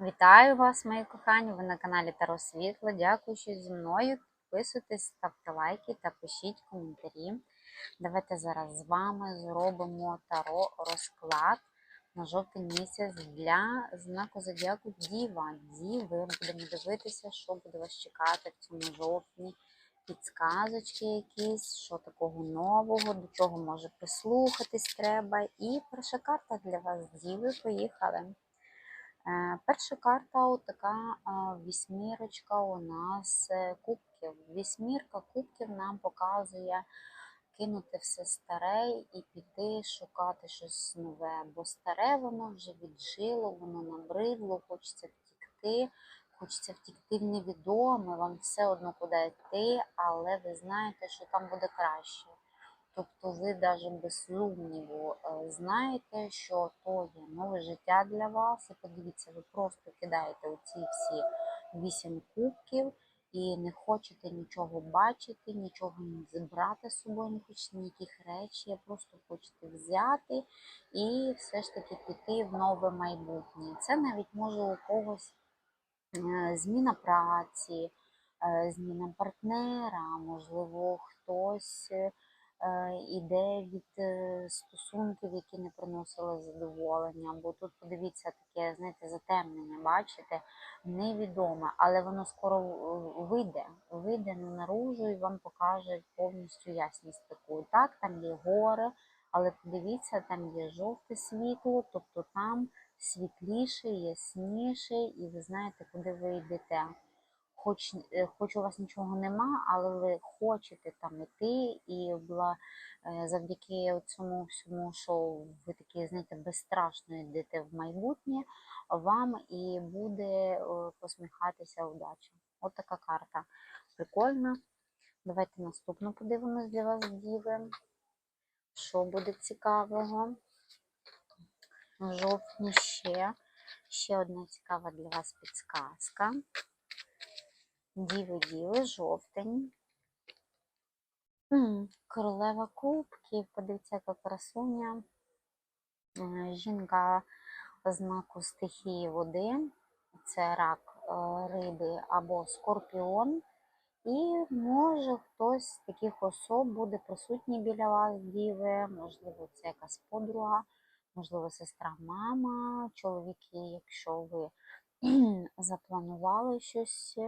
Вітаю вас, мої кохані! Ви на каналі Таро Світло. Дякую, що зі мною. Підписуйтесь, ставте лайки та пишіть коментарі. Давайте зараз з вами зробимо таро розклад на жовтий місяць для знаку зодіаку Діва. Діви. Будемо дивитися, що буде вас чекати в цьому жовтні. Підсказочки якісь, що такого нового, до чого може прислухатись треба. І перша карта для вас, Діви, поїхали. Е, Перша карта така вісьмірочка у нас е, кубків. Вісьмірка кубків нам показує кинути все старе і піти шукати щось нове. Бо старе воно вже віджило, воно набридло, хочеться втікти, хочеться втікти в невідоме, вам все одно куди йти, але ви знаєте, що там буде краще. Тобто ви навіть без сумніву е, знаєте, що то є нове життя для вас. І подивіться, ви просто кидаєте оці всі вісім кубків і не хочете нічого бачити, нічого не зібрати з собою, не хочете ніяких речей, просто хочете взяти і все ж таки піти в нове майбутнє. Це навіть може у когось е, зміна праці, е, зміна партнера, можливо, хтось. Е, іде від е, стосунків, які не приносили задоволення. Бо тут подивіться таке, знаєте, затемнення, бачите, невідоме, але воно скоро е, вийде, вийде наружу і вам покаже повністю ясність таку. Так, там є гори, але подивіться, там є жовте світло, тобто там світліше, ясніше, і ви знаєте, куди ви йдете хоч, е, хоч у вас нічого нема, але ви хочете там іти, і була е, завдяки цьому всьому, що ви такі, знаєте, безстрашно йдете в майбутнє, вам і буде е, посміхатися удача. От така карта. Прикольна. Давайте наступну подивимось для вас, діви. Що буде цікавого? Жовтні ще. Ще одна цікава для вас підсказка. Діви, діви, жовтень. Королева кубків, подивіться, яка красуня. Е, Жінка знаку стихії води. Це рак е, риби або скорпіон. І може хтось з таких особ буде присутній біля вас, діви, можливо, це якась подруга, можливо, сестра, мама, чоловіки, якщо ви запланували щось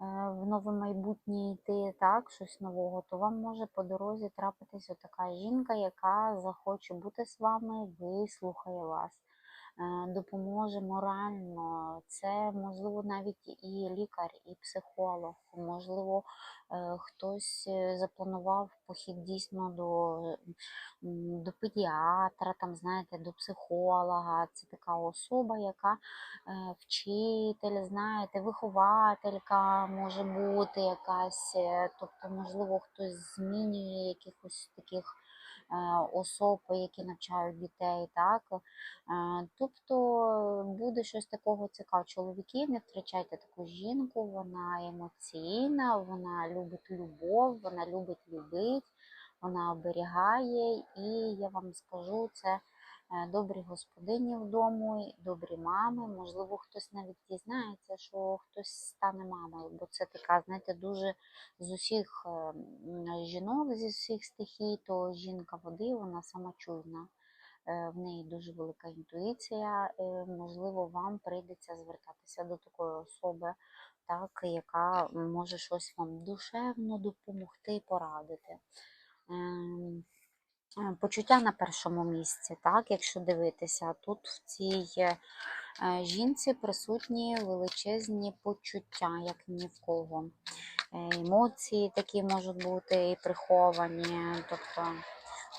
в нове майбутнє йти, так, щось нового, то вам може по дорозі трапитись така жінка, яка захоче бути з вами, вислухає вас, е, допоможе морально. Це, можливо, навіть і лікар, і психолог, можливо, е, хтось е, запланував похід дійсно до, до педіатра, там, знаєте, до психолога. Це така особа, яка е, вчитель, знаєте, вихователька може бути якась, е, тобто, можливо, хтось змінює якихось таких е, особ, які навчають дітей, так? Тобто буде щось такого цікавого. Чоловіки, не втрачайте таку жінку, вона емоційна, вона любить любов, вона любить любить, вона оберігає, і я вам скажу, це добрі господині вдома, добрі мами. Можливо, хтось навіть дізнається, що хтось стане мамою, бо це така, знаєте, дуже з усіх е, жінок, зі всіх стихій, то жінка води, вона самочуйна. Е, В неї дуже велика інтуїція. е, Можливо, вам прийдеться звертатися до такої особи, так, яка може щось вам душевно допомогти порадити. Е, Почуття на першому місці, так, якщо дивитися, тут в цій е, жінці присутні величезні почуття, як ні в кого. Е, Емоції такі можуть бути і приховані. Тобто,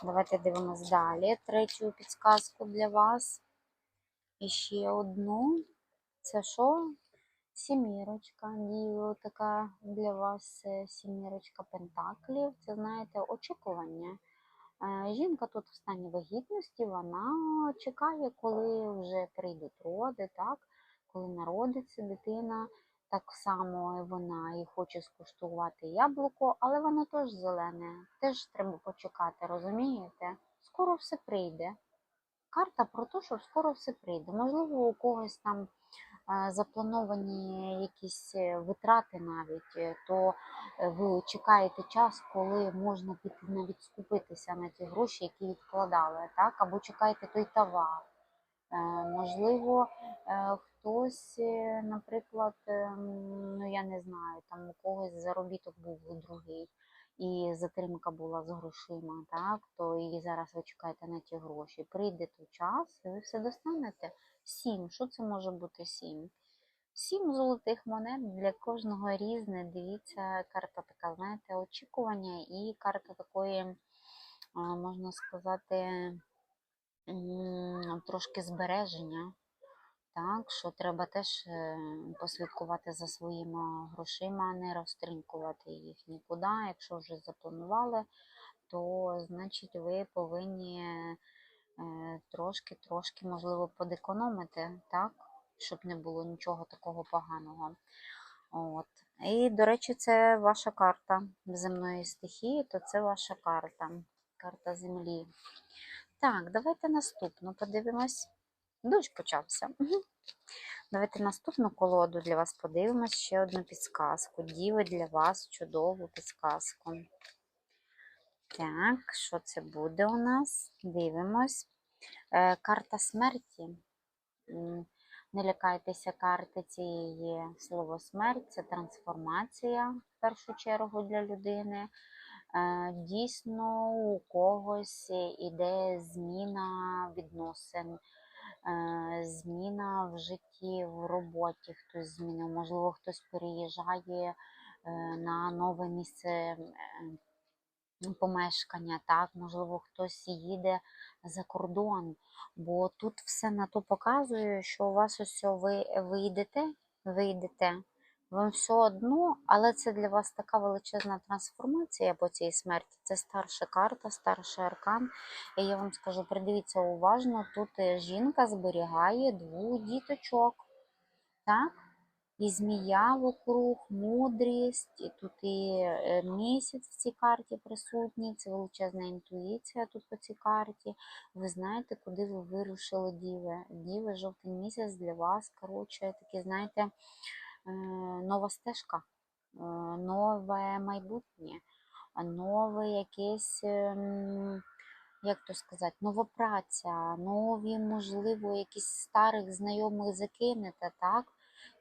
давайте дивимось далі. Третю підсказку для вас. І ще одну. Це що? Сімірочка, діво така для вас сімірочка пентаклів. Це, знаєте, очікування. Е, Жінка тут в стані вагітності, вона чекає, коли вже прийдуть роди, так? коли народиться дитина, так само вона і хоче скуштувати яблуко, але воно теж зелене, теж треба почекати, розумієте? Скоро все прийде. Карта про те, що скоро все прийде. Можливо, у когось там заплановані якісь е, витрати навіть, е, то е, ви чекаєте час, коли можна піти навіть скупитися на ті гроші, які відкладали, так? Або чекаєте той товар. Можливо, хтось, наприклад, ем, ну я не знаю, там у когось заробіток був другий, і затримка була з грошима, так, то і зараз ви чекаєте на ті гроші. Прийде той час, і ви все достанете. Сім. Що це може бути сім? Сім золотих монет для кожного різне. Дивіться, карта така, знаєте, очікування і карта такої, можна сказати, трошки збереження. Так, що треба теж е, послідкувати за своїми грошима, не розтринкувати їх нікуди. Якщо вже запланували, то значить ви повинні трошки-трошки, можливо, подекономити, так, щоб не було нічого такого поганого. От. І, до речі, це ваша карта земної стихії, то це ваша карта, карта землі. Так, давайте наступну подивимось. Дощ почався. Давайте наступну колоду для вас подивимось. Ще одну підсказку. Діви для вас чудову підсказку. Так, що це буде у нас? Дивимось. Е, карта смерті. Не лякайтеся карти цієї слово смерть, це трансформація в першу чергу для людини. Е, Дійсно, у когось іде зміна відносин, зміна в житті, в роботі хтось змінив, можливо, хтось переїжджає е, на нове місце е, помешкання, так, можливо, хтось їде за кордон, бо тут все на то показує, що у вас ось ви, ви йдете, ви йдете, вам все одно, але це для вас така величезна трансформація по цій смерті. Це старша карта, старший аркан. І я вам скажу, придивіться уважно, тут е, жінка зберігає двох діточок. Так? І змія вокруг, мудрість, і тут і е, місяць в цій карті присутній, це величезна інтуїція тут по цій карті. Ви знаєте, куди ви вирушили діви. Діви, жовтий місяць для вас, коротше, такі, знаєте, нова стежка, е, нове майбутнє, нове якесь. Як то сказати, нова праця, нові, можливо, якісь старих знайомих закинете, так?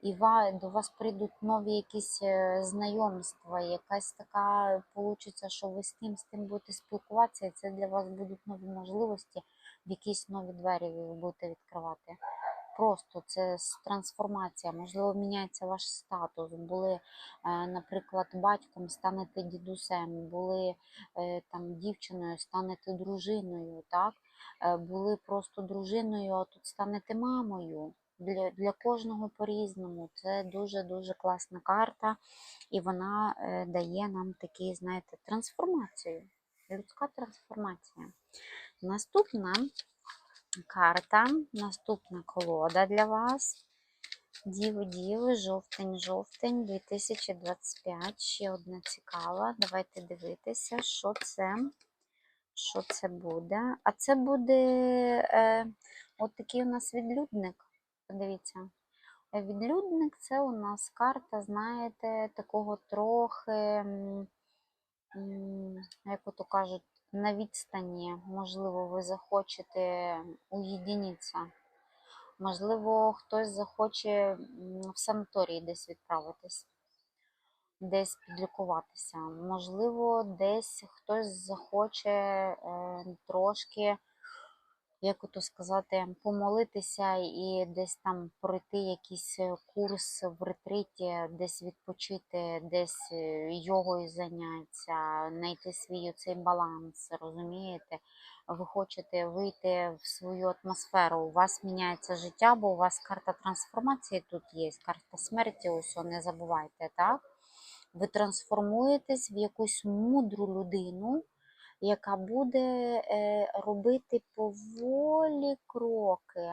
і до вас прийдуть нові якісь е, знайомства, якась така получиться, що ви з тим, з тим будете спілкуватися, і це для вас будуть нові можливості, в якісь нові двері ви будете відкривати. Просто це трансформація, можливо, міняється ваш статус. Були, е, наприклад, батьком, станете дідусем, були е, там дівчиною, станете дружиною, так? Е, Були просто дружиною, а тут станете мамою для, для кожного по-різному. Це дуже-дуже класна карта, і вона дає нам такі, знаєте, трансформацію. Людська трансформація. Наступна карта, наступна колода для вас. Діви, діви, жовтень, жовтень 2025. Ще одна цікава. Давайте дивитися, що це. Що це буде? А це буде е, от такий у нас відлюдник. Подивіться. Відлюдник це у нас карта, знаєте, такого трохи, як ото кажуть, на відстані. Можливо, ви захочете уєдиніться. Можливо, хтось захоче в санаторій десь відправитись, десь підлікуватися. Можливо, десь хтось захоче е, трошки як ото сказати, помолитися і десь там пройти якийсь е, курс в ретриті, десь відпочити, десь е, йогою зайнятися, знайти свій цей баланс, розумієте? Ви хочете вийти в свою атмосферу, у вас міняється життя, бо у вас карта трансформації тут є, карта смерті, ось не забувайте, так? Ви трансформуєтесь в якусь мудру людину, яка буде е, робити поволі кроки.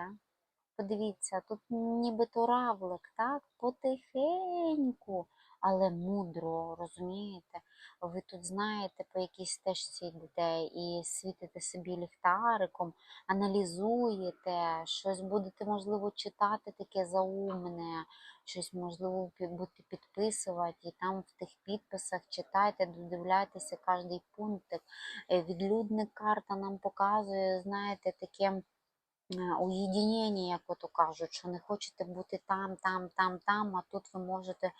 Подивіться, тут нібито равлик, так, потихеньку, але мудро, розумієте? Ви тут знаєте, по якій стежці йдете і світите собі ліхтариком, аналізуєте, щось будете, можливо, читати таке заумне, щось, можливо, будете підписувати, і там в тих підписах читайте, додивляйтеся кожний пунктик. Е, Відлюдник карта нам показує, знаєте, таке е, уєдинення, як ото кажуть, що не хочете бути там, там, там, там, а тут ви можете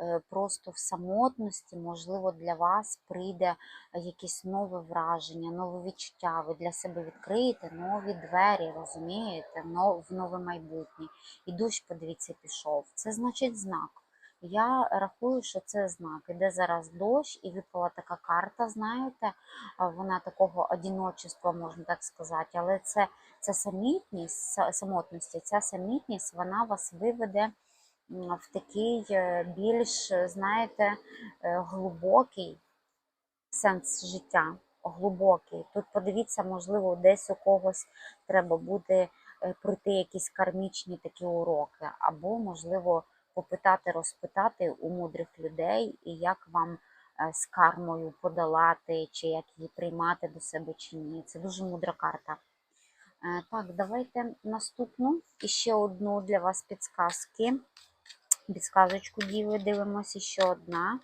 е, просто в самотності, можливо, для вас прийде якесь нове враження, нове відчуття. Ви для себе відкриєте нові двері, розумієте, в нове майбутнє. І дощ, подивіться, пішов. Це значить знак. Я рахую, що це знак. Іде зараз дощ, і випала така карта, знаєте, вона такого одіночества, можна так сказати, але це, це самітність, самотності, ця самітність вона вас виведе в такий е, більш, знаєте, е, глибокий сенс життя. Глибокий. Тут подивіться, можливо, десь у когось треба буде е, пройти якісь кармічні такі уроки, або, можливо, попитати, розпитати у мудрих людей, і як вам е, з кармою подолати, чи як її приймати до себе чи ні. Це дуже мудра карта. Е, Так, давайте наступну і ще одну для вас підсказки. Підсказочку діви дивимося ще одна.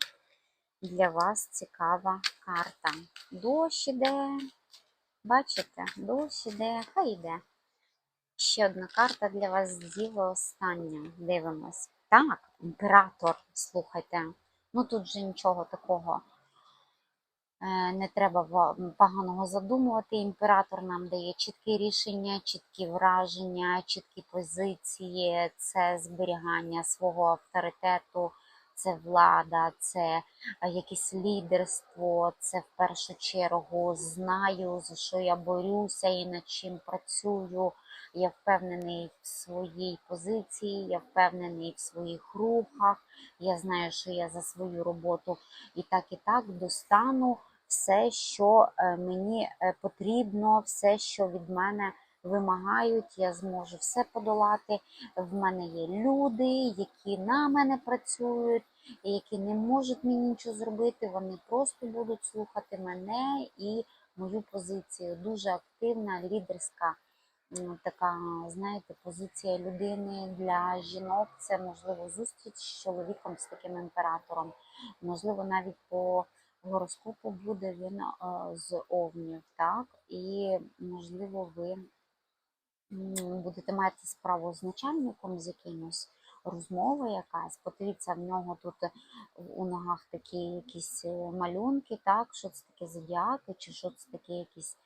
Для вас цікава карта. Дощ іде. Бачите, дощ іде, хай іде. Ще одна карта для вас діви остання. Дивимось. Так, імператор, слухайте. Ну тут же нічого такого е, не треба поганого задумувати. Імператор нам дає чіткі рішення, чіткі враження, чіткі позиції, це зберігання свого авторитету, це влада, це е, якесь лідерство, це в першу чергу знаю, за що я борюся і над чим працюю. Я впевнений в своїй позиції, я впевнений в своїх рухах. Я знаю, що я за свою роботу і так, і так достану все, що е, мені е, потрібно, все, що від мене вимагають, я зможу все подолати. В мене є люди, які на мене працюють, які не можуть мені нічого зробити. Вони просто будуть слухати мене і мою позицію. Дуже активна, лідерська. М, Така, знаєте, позиція людини для жінок це можливо зустріч з чоловіком з таким імператором. Можливо, навіть по гороскопу буде він е, з овнів, так? І можливо, ви будете мати справу з начальником з якимось. Розмова якась, подивіться, в нього тут е, у ногах такі якісь е, малюнки, так, що це таке зодіаки, чи що це таке якісь,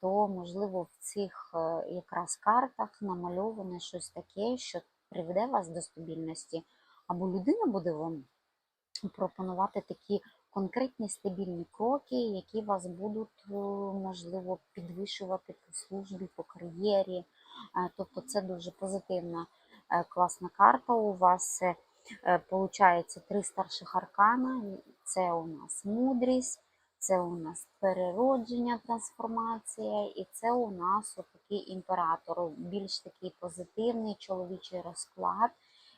то можливо в цих е, якраз картах намальоване щось таке, що приведе вас до стабільності, або людина буде вам пропонувати такі конкретні стабільні кроки, які вас будуть, можливо, підвищувати по службі, по кар'єрі. Тобто це дуже позитивна, класна карта. У вас е, е, получається три старших аркана. Це у нас мудрість, це у нас переродження, трансформація, і це у нас такий імператор, більш такий позитивний чоловічий розклад.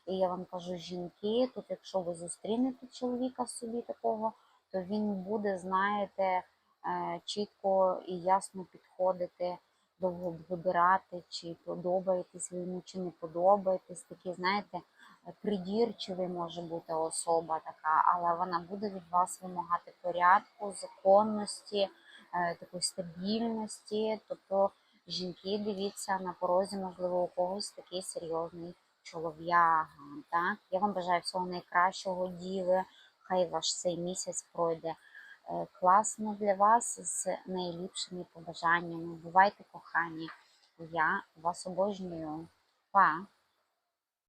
І я вам кажу, жінки, тут, якщо ви зустрінете чоловіка собі такого, то він буде, знаєте, е, чітко і ясно підходити, довго вибирати, чи подобаєтесь ви йому, чи не подобаєтесь. Такі, знаєте, придірчивий може бути особа така, але вона буде від вас вимагати порядку, законності, е, такої стабільності. Тобто жінки, дивіться, на порозі, можливо, у когось такий серйозний чолов'яга. Так? Я вам бажаю всього найкращого, діви. Хай ваш цей місяць пройде класно для вас з найліпшими побажаннями. Бувайте кохані. Я вас обожнюю. Па!